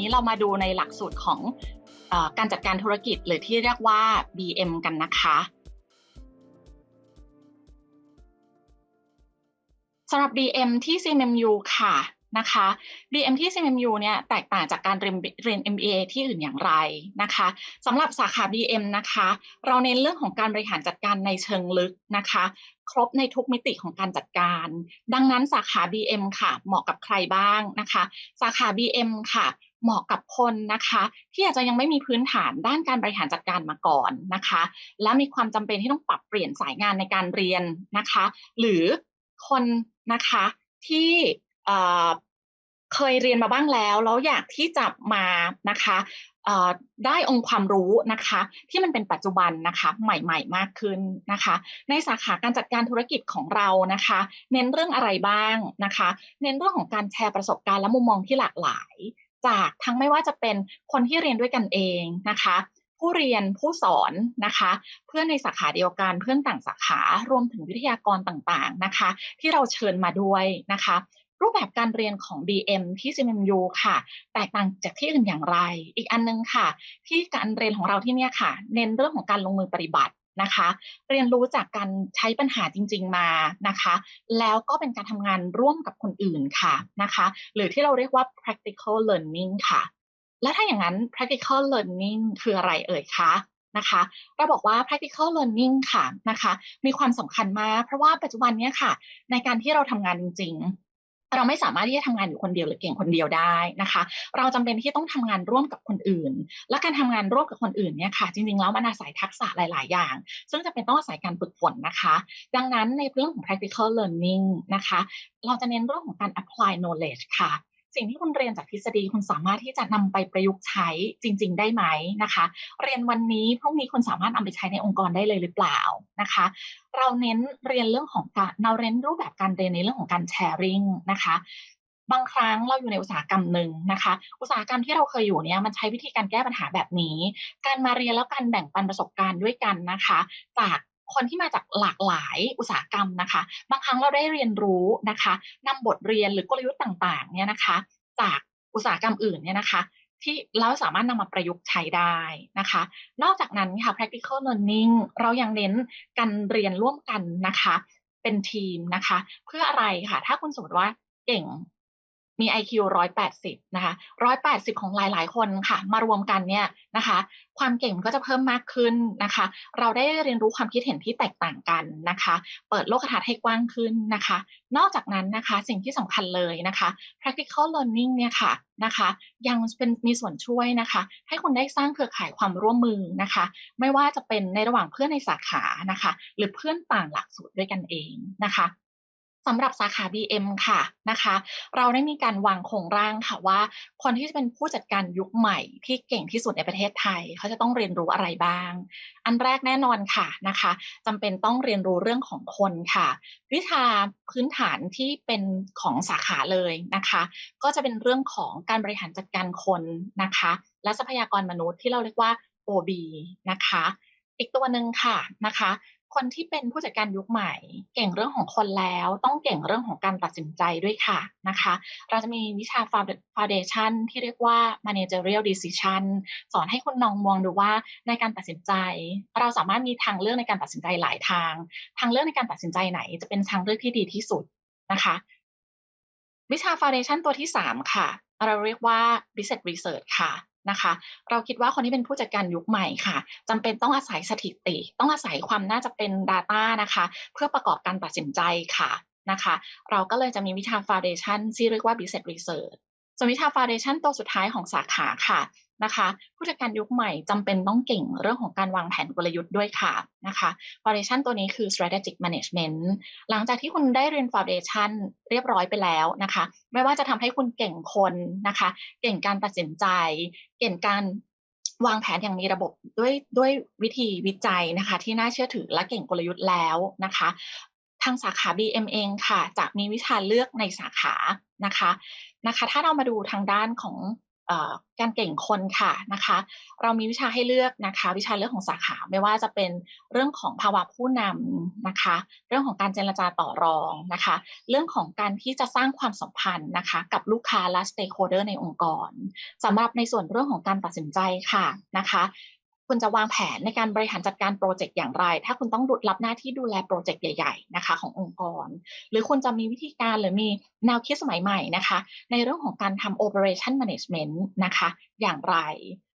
นี้เรามาดูในหลักสูตรของอการจัดการธุรกิจหรือที่เรียกว่า BM กันนะคะสำหรับ BM ที่ CMMU ค่ะนะคะ BM ที่ CMMU เนี่ยแตกต่างจากการเรียนเรียน MBA ที่อื่นอย่างไรนะคะสำหรับสาขา BM นะคะ เราเน้นเรื่องของการบริหารจัดการในเชิงลึกนะคะ ครบในทุกมิติของการจัดการ ดังนั้นสาขา BM ค่ะ เหมาะกับใครบ้างนะคะ สาขา BM ค่ะ เหมาะกับคนนะคะ ที่อาจจะยังไม่มีพื้นฐานด้านการบริหารจัดการมาก่อนนะคะ และมีความจำเป็นที่ต้องปรับเปลี่ยนสายงานในการเรียนนะคะ หรือคนนะคะที่เคยเรียนมาบ้างแล้วแล้วอยากที่จะมานะคะได้องค์ความรู้นะคะ ที่มันเป็นปัจจุบันนะคะใหม่ ๆ มากขึ้นนะคะ ในสาขาการจัดการธุรกิจของเรานะคะ เน้นเรื่องอะไรบ้างนะคะ เน้นเรื่องของการแชร์ประสบการณ์และมุมมองที่หลากหลาย จากทั้งไม่ว่าจะเป็นคนที่เรียนด้วยกันเองนะคะ ผู้เรียนผู้สอนนะคะ เพื่อนในสาขาเดียวกันเพื่อนต่างสาขารวมถึงวิทยากรต่างๆนะคะ ที่เราเชิญมาด้วยนะคะรูปแบบการเรียนของ BM ที่ CMU ค่ะ แตกต่างจากที่อื่นอย่างไร อีกอันนึงค่ะ ที่การเรียนของเราที่นี่ค่ะ เน้นเรื่องของการลงมือปฏิบัติ นะคะ เรียนรู้จากการใช้ปัญหาจริง ๆมานะคะ แล้วก็เป็นการทำงานร่วมกับคนอื่นค่ะนะคะ หรือที่เราเรียกว่า practical learning ค่ะ และถ้าอย่างนั้น practical learning คืออะไรเอ่ยคะนะคะเราบอกว่า practical learning ค่ะนะคะ มีความสำคัญมาก เพราะว่าปัจจุบันนี้ค่ะ ในการที่เราทำงานจริงๆ เราไม่สามารถที่จะทำงานอยู่คนเดียวหรือเก่งคนเดียวได้นะคะ เราจำเป็นที่ต้องทำงานร่วมกับคนอื่น และการทำงานร่วมกับคนอื่นเนี่ยค่ะ จริงๆแล้วมันอาศัยทักษะหลาย ๆ อย่าง ซึ่งจะเป็นต้องอาศัยการฝึกฝนนะคะ ดังนั้นในเรื่องของ practical learning นะคะ เราจะเน้นเรื่องของการ apply knowledge ค่ะ สิ่งที่คุณเรียนจากทฤษฎีคุณสามารถที่จะนำไปประยุกต์ใช้จริง ๆ ได้ไหมนะคะ เรียนวันนี้พรุ่งนี้คุณสามารถนำไปใช้ในองค์กรได้เลยหรือเปล่านะคะ เราเน้นเรียนเรื่องของการเราเน้นรูปแบบการเรียนในเรื่องของการแชร์ริงนะคะบางครั้งเราอยู่ในอุตสาหกรรมหนึ่งนะคะ อุตสาหกรรมที่เราเคยอยู่เนี่ยมันใช้วิธีการแก้ปัญหาแบบนี้ การมาเรียนแล้วการแบ่งปันประสบการณ์ด้วยกันนะคะ จาก คนที่มาจากหลากหลายอุตสาหกรรมนะคะ บางครั้งเราได้เรียนรู้นะคะนำบทเรียนหรือกลยุทธ์ต่างๆเนี่ยนะคะ จากอุตสาหกรรมอื่นเนี่ยนะคะ ที่เราสามารถนำมาประยุกต์ใช้ได้นะคะ นอกจากนั้นค่ะ practical learning เรายังเน้นการเรียนร่วมกันนะคะ เป็นทีมนะคะ เพื่ออะไรค่ะ ถ้าคุณสมมติว่าเก่ง มี IQ 180 นะคะ 180 ของหลาย ๆ คนค่ะ มารวมกันเนี่ยนะคะ ความเก่งก็จะเพิ่มมากขึ้นนะคะ เราได้เรียนรู้ความคิดเห็นที่แตกต่างกันนะคะ เปิดโลกทัศน์ให้กว้างขึ้นนะคะ นอกจากนั้นนะคะสิ่งที่สำคัญเลยนะคะ practical learning เนี่ยค่ะนะคะยังเป็นมีส่วนช่วยนะคะ ให้คุณได้สร้างเครือข่ายความร่วมมือนะคะ ไม่ว่าจะเป็นในระหว่างเพื่อนในสาขานะคะ หรือเพื่อนต่างหลักสูตรด้วยกันเองนะคะ สำหรับสาขา BM ค่ะนะคะ เราได้มีการวางโครงร่างค่ะว่า คนที่จะเป็นผู้จัดการยุคใหม่ที่เก่งที่สุดในประเทศไทย เขาจะต้องเรียนรู้อะไรบ้าง อันแรกแน่นอนค่ะนะคะจำเป็นต้องเรียนรู้เรื่องของคนค่ะ วิชาพื้นฐานที่เป็นของสาขาเลยนะคะ ก็จะเป็นเรื่องของการบริหารจัดการคนนะคะ และทรัพยากรมนุษย์ที่เราเรียกว่า OB นะคะ อีกตัวหนึ่งค่ะนะคะ คนที่เป็นผู้จัดการยุคใหม่ เก่งเรื่องของคนแล้ว ต้องเก่งเรื่องของการตัดสินใจด้วยค่ะนะคะ เราจะมีวิชา foundation ที่เรียกว่า managerial decision สอนให้คุณน้องมองดูว่าในการตัดสินใจ เราสามารถมีทางเลือกในการตัดสินใจหลายทาง ทางเลือกในการตัดสินใจไหน จะเป็นทางเลือกที่ดีที่สุดนะคะวิชา foundation ตัวที่ 3 ค่ะ เราเรียกว่า business research ค่ะ นะคะ เราคิดว่าคนที่เป็นผู้จัดการยุคใหม่ค่ะจำเป็นต้องอาศัยสถิติ ต้องอาศัยความน่าจะเป็น Data นะคะ เพื่อประกอบการตัดสินใจค่ะนะคะ เราก็เลยจะมีวิชา Foundation ที่เรียกว่า Business Research ส่วนวิชา Foundation ตัวสุดท้ายของสาขาค่ะ นะคะ ผู้จัดการยุคใหม่จำเป็นต้องเก่งเรื่องของการวางแผนกลยุทธ์ด้วยค่ะนะคะ Foundation ตัวนี้คือ strategic management หลังจากที่คุณได้เรียน Foundation เรียบร้อยไปแล้วนะคะ ไม่ว่าจะทำให้คุณเก่งคนนะคะ เก่งการตัดสินใจ เก่งการวางแผนอย่างมีระบบด้วยด้วยวิธีวิจัยนะคะ ที่น่าเชื่อถือและเก่งกลยุทธ์แล้วนะคะทางสาขา BM เองค่ะจะมีวิชาเลือกในสาขานะคะนะคะ ถ้าเรามาดูทางด้านของ การเก่งคนค่ะนะคะ เรามีวิชาให้เลือกนะคะ วิชาเรื่องของสาขาไม่ว่าจะเป็นเรื่องของภาวะผู้นำนะคะ เรื่องของการเจรจาต่อรองนะคะ เรื่องของการที่จะสร้างความสัมพันธ์นะคะ กับลูกค้าและ stakeholder ในองค์กรสำหรับในส่วนเรื่องของการตัดสินใจค่ะนะคะ คุณจะวางแผนในการบริหารจัดการโปรเจกต์อย่างไร ถ้าคุณต้องรับหน้าที่ดูแลโปรเจกต์ใหญ่ๆนะคะขององค์กร หรือคุณจะมีวิธีการหรือมีแนวคิดสมัยใหม่นะคะ ในเรื่องของการทำ operation management นะคะ อย่างไร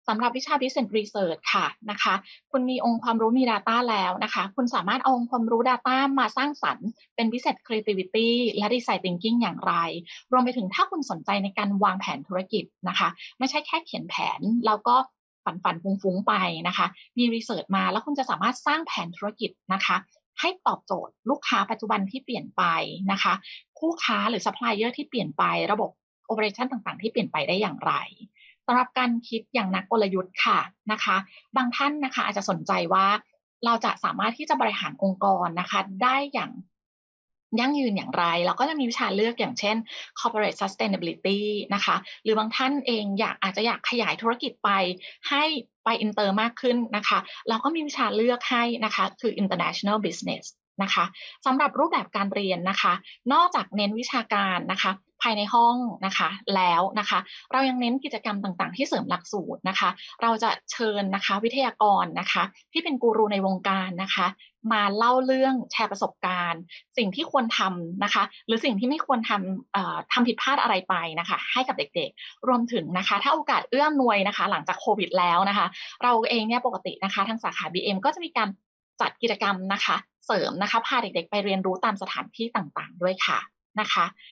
สำหรับวิชา business research ค่ะนะคะ คุณมีองค์ความรู้มี Data แล้วนะคะ คุณสามารถเอาองค์ความรู้ Data มาสร้างสรรค์เป็น business creativity และ design thinking อย่างไร รวมไปถึงถ้าคุณสนใจในการวางแผนธุรกิจนะคะ ไม่ใช่แค่เขียนแผน แล้วก็ ฝันฝันฟุ้งๆไปนะคะ มีรีเสิร์ชมาแล้วคุณจะสามารถสร้างแผนธุรกิจนะคะ ให้ตอบโจทย์ลูกค้าปัจจุบันที่เปลี่ยนไปนะคะ คู่ค้าหรือซัพพลายเออร์ที่เปลี่ยนไประบบโอเปอเรชันต่างๆ ที่เปลี่ยนไปได้อย่างไรสำหรับการคิดอย่างนักกลยุทธ์ค่ะนะคะ บางท่านนะคะอาจจะสนใจว่าเราจะสามารถที่จะบริหารองค์กรนะคะ ได้อย่าง ยั่งยืนอย่างไร เราก็จะมีวิชาเลือกอย่างเช่น corporate sustainability นะคะ หรือบางท่านเองอยากอาจจะอยากขยายธุรกิจไปให้ไปอินเตอร์มากขึ้นนะคะ เราก็มีวิชาเลือกให้นะคะ คือ international business นะคะสำหรับรูปแบบการเรียนนะคะ นอกจากเน้นวิชาการนะคะ ภายในห้องนะคะแล้วนะคะ เรายังเน้นกิจกรรมต่างๆ ที่เสริมหลักสูตรนะคะ เราจะเชิญนะคะวิทยากรนะคะ ที่เป็นกูรูในวงการนะคะ มาเล่าเรื่องแชร์ประสบการณ์ สิ่งที่ควรทำนะคะ หรือสิ่งที่ไม่ควรทำทำผิดพลาดอะไรไปนะคะ ให้กับเด็กๆ รวมถึงนะคะ ถ้าโอกาสเอื้อมนวยนะคะ หลังจากโควิดแล้วนะคะ เราเองเนี่ยปกตินะคะทางสาขา BM ก็จะมีการจัดกิจกรรมนะคะ เสริมนะคะพาเด็กๆ ไปเรียนรู้ตามสถานที่ต่างๆ ด้วยค่ะนะคะ